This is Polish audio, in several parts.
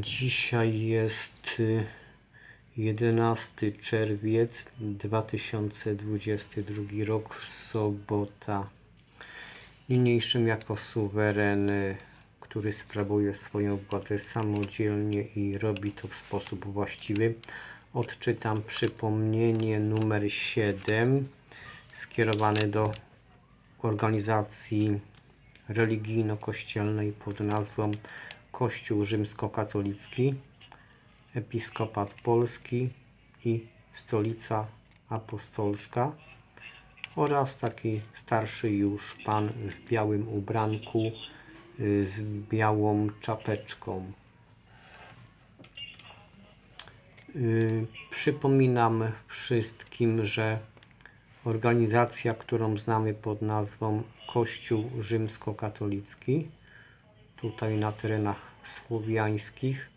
Dzisiaj jest y, 11 czerwiec 2022 rok, sobota. Niniejszym jako suweren, y, który sprawuje swoją władzę samodzielnie i robi to w sposób właściwy, odczytam przypomnienie numer 7 skierowane do organizacji religijno-kościelnej pod nazwą Kościół Rzymskokatolicki, Episkopat Polski i Stolica Apostolska oraz taki starszy już pan w białym ubranku y, z białą czapeczką. Y, Przypominam wszystkim, że organizacja, którą znamy pod nazwą Kościół Rzymskokatolicki, tutaj na terenach słowiańskich,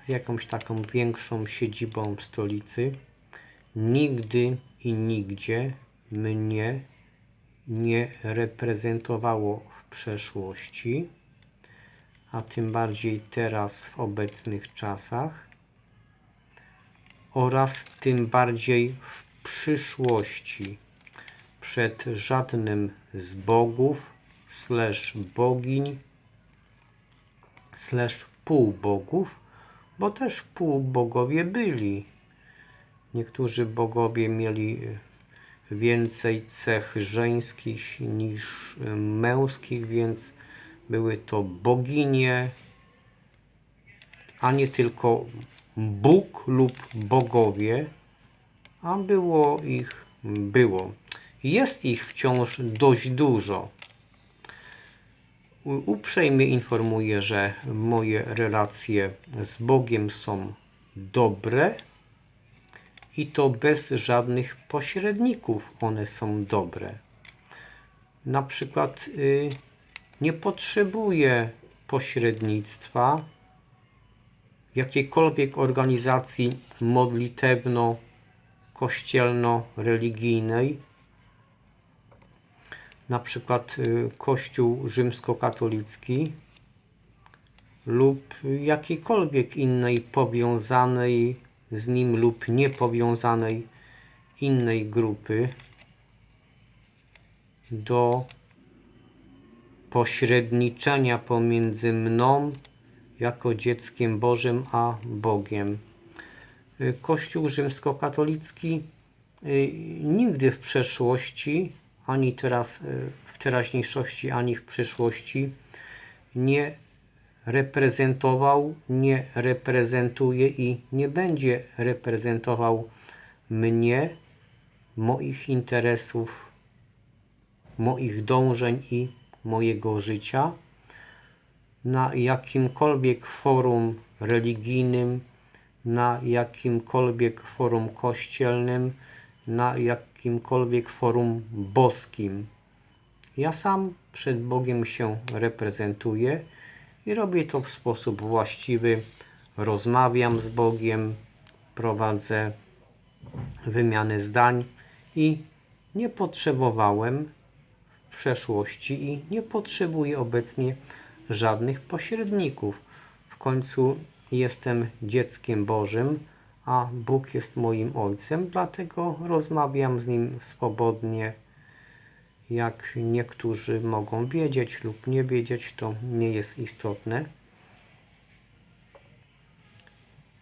z jakąś taką większą siedzibą stolicy, nigdy i nigdzie mnie nie reprezentowało w przeszłości, a tym bardziej teraz w obecnych czasach oraz tym bardziej w przyszłości przed żadnym z bogów, slash bogiń, slash półbogów, bo też półbogowie byli. Niektórzy bogowie mieli więcej cech żeńskich niż męskich, więc były to boginie, a nie tylko Bóg lub bogowie, a było ich, było. Jest ich wciąż dość dużo. Uprzejmie informuję, że moje relacje z Bogiem są dobre i to bez żadnych pośredników one są dobre. Na przykład y, nie potrzebuję pośrednictwa jakiejkolwiek organizacji modlitewno-kościelno-religijnej, na przykład y, Kościół rzymskokatolicki lub jakiejkolwiek innej powiązanej z nim lub niepowiązanej innej grupy do pośredniczenia pomiędzy mną jako dzieckiem Bożym a Bogiem. Y, Kościół rzymskokatolicki y, nigdy w przeszłości, ani teraz y, w teraźniejszości, ani w przyszłości nie reprezentował, nie reprezentuje i nie będzie reprezentował mnie, moich interesów, moich dążeń i mojego życia na jakimkolwiek forum religijnym, na jakimkolwiek forum kościelnym, na jakimkolwiek forum boskim. Ja sam przed Bogiem się reprezentuję i robię to w sposób właściwy. Rozmawiam z Bogiem, prowadzę wymiany zdań i nie potrzebowałem w przeszłości i nie potrzebuję obecnie żadnych pośredników. W końcu jestem dzieckiem Bożym, a Bóg jest moim Ojcem, dlatego rozmawiam z Nim swobodnie. Jak niektórzy mogą wiedzieć lub nie wiedzieć, to nie jest istotne.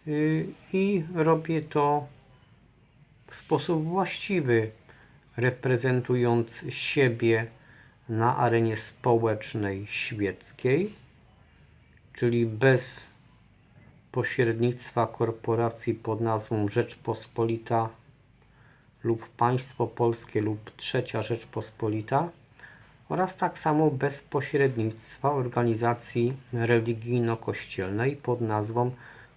Y, I robię to w sposób właściwy, reprezentując siebie na arenie społecznej świeckiej, czyli bez pośrednictwa korporacji pod nazwą Rzeczpospolita lub Państwo Polskie lub Trzecia Rzeczpospolita oraz tak samo bez pośrednictwa organizacji religijno-kościelnej pod nazwą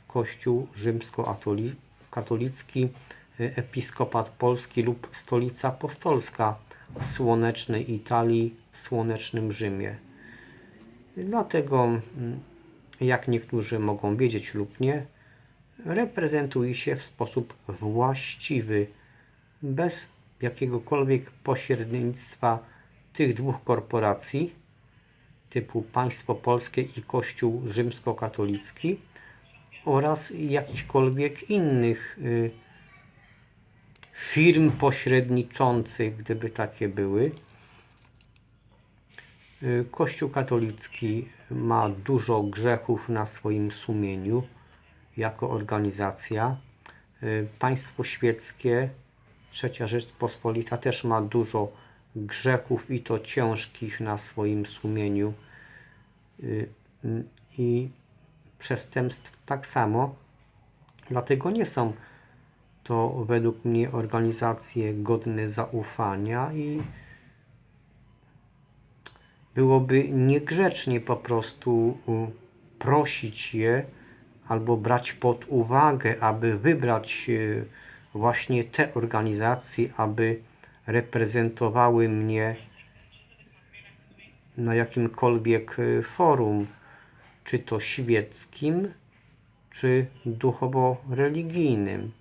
Kościół Rzymskokatolicki, Episkopat Polski lub Stolica Apostolska w słonecznej Italii, w słonecznym Rzymie. Dlatego, mm, jak niektórzy mogą wiedzieć lub nie, reprezentuje się w sposób właściwy, bez jakiegokolwiek pośrednictwa tych dwóch korporacji, typu państwo polskie i kościół rzymskokatolicki oraz jakichkolwiek innych y, firm pośredniczących, gdyby takie były. Y, Kościół katolicki ma dużo grzechów na swoim sumieniu jako organizacja. Y, Państwo świeckie, Trzecia Rzeczpospolita też ma dużo grzechów i to ciężkich na swoim sumieniu Y, i przestępstw tak samo. Dlatego nie są to według mnie organizacje godne zaufania i byłoby niegrzecznie po prostu prosić je albo brać pod uwagę, aby wybrać y, właśnie te organizacje, aby reprezentowały mnie na jakimkolwiek y, forum, czy to świeckim, czy duchowo-religijnym.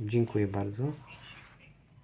Dziękuję bardzo.